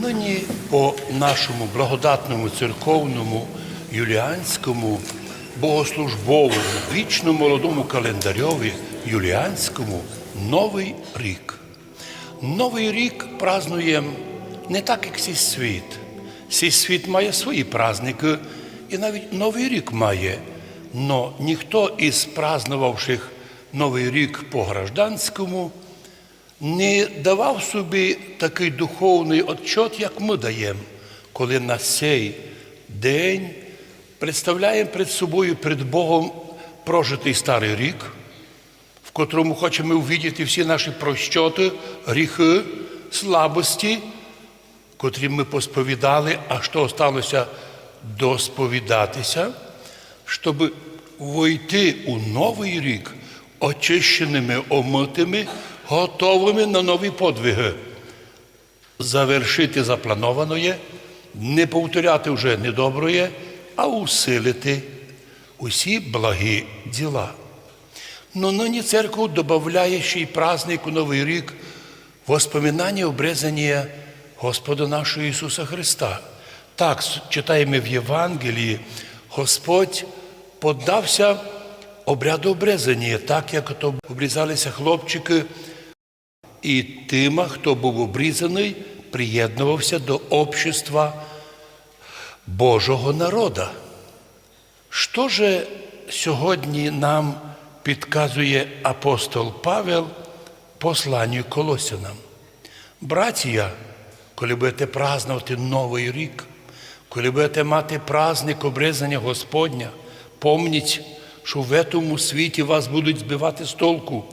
Нині по нашому благодатному церковному юліанському богослужбовому вічно молодому календарьові юліанському Новий рік. Новий рік празнуємо не так, як сій світ. Сій світ має свої праздники, і навіть Новий рік має. Но ніхто із празнувавших Новий рік по гражданському не давав собі такий духовний отчет, як ми даємо, коли на цей день представляємо перед собою, перед Богом прожитий старий рік, в котрому хочемо увідіти всі наші прощоти, гріхи, слабості, котрі ми посповідали, а що осталося досповідатися, щоб войти у новий рік очищеними, омитими, готовими на нові подвиги, завершити заплановане, не повторяти вже недоброє, а усилити усі благі діла. Но нині церква додає ще й праздник у Новий рік воспоминання обрезання Господа нашого Ісуса Христа. Так, читаємо в Євангелії, Господь подався обряду обрезання, так як то обрізалися хлопчики, і тима, хто був обрізаний, приєднувався до общества Божого народа. Що же сьогодні нам підказує апостол Павел посланню Колосянам? Братія, коли будете празднувати Новий рік, коли будете мати праздник обрезання Господня, помніть, що в этому світі вас будуть збивати з толку,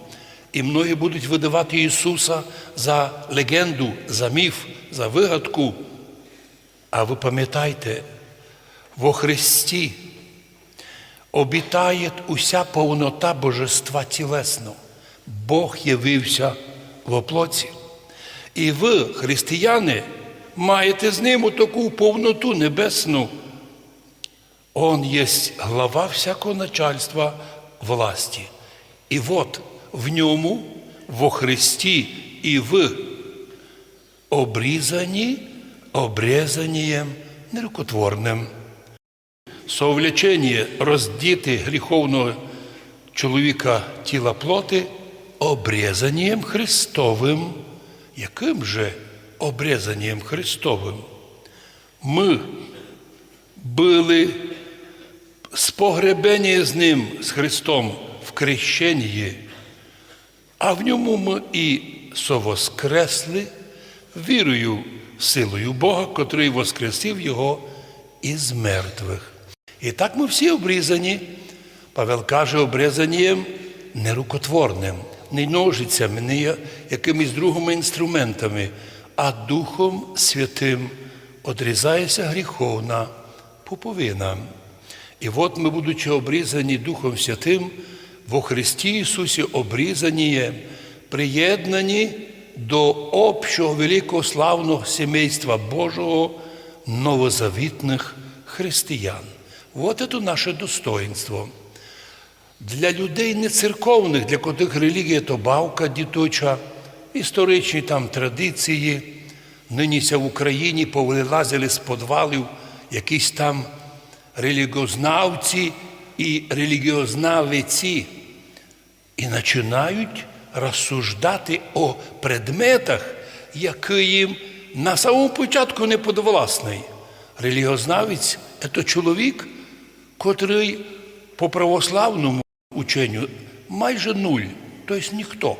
і многі будуть видавати Ісуса за легенду, за міф, за вигадку. А ви пам'ятайте, во Христі обітає уся повнота Божества тілесно. Бог явився в оплоці. І ви, християни, маєте з ним таку повноту небесну. Он есть глава всякого начальства власти. І от в ньому, во Христі, і ви обрізані обрезанієм нерукотворним. Совлячення роздіти гріховного чоловіка тіла плоти обрезанієм Христовим. Яким же обрезанієм Христовим? Ми були спогребені з Ним, з Христом в крещенні, а в ньому ми і совоскресли вірою, силою Бога, котрий воскресив Його із мертвих. І так ми всі обрізані. Павел каже, обрізанням нерукотворним, не ножицями, не якимись другими інструментами, а Духом Святим одрізається гріховна пуповина. І от ми, будучи обрізані Духом Святим, во Христі Ісусі обрізані є, приєднані до общого великого славного сімейства Божого новозавітних християн. От це наше достоинство. Для людей не церковних, для котрих релігія то бавка діточа, історичні там традиції. Ниніся в Україні повилазили з подвалів якісь там релігіознавці і релігіознавиці і починають розсуждати о предметах, які їм на самому початку не подвласний. Релігіознавець це чоловік, котрий по православному ученню майже нуль, тобто ніхто.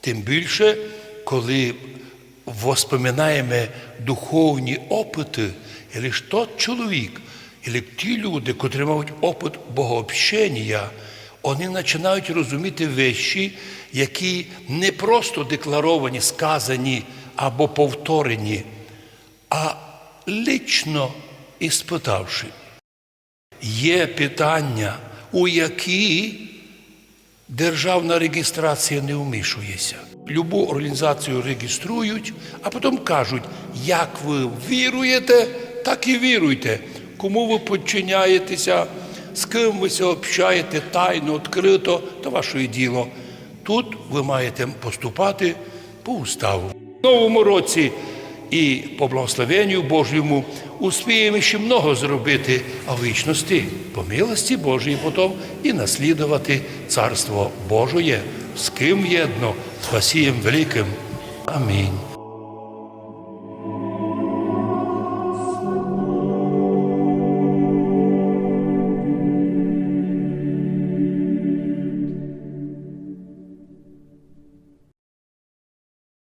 Тим більше, коли воспоминаємо духовні опити, лише тот чоловік, і ті люди, котрі мають опит богообщення, вони починають розуміти вещі, які не просто декларовані, сказані або повторені, а лично іспитавши. Є питання, у які державна реєстрація не вмішується. Любу організацію реєструють, а потім кажуть, як ви віруєте, так і віруйте. Кому ви підчиняєтеся, з ким ви се общаєте тайно, відкрито, то ваше діло. Тут ви маєте поступати по уставу. В новому році і по благословенню Божому успіємо ще много зробити, а в вічності по милості Божої потім і наслідувати Царство Божоє, з ким єдно, спасієм великим. Амінь.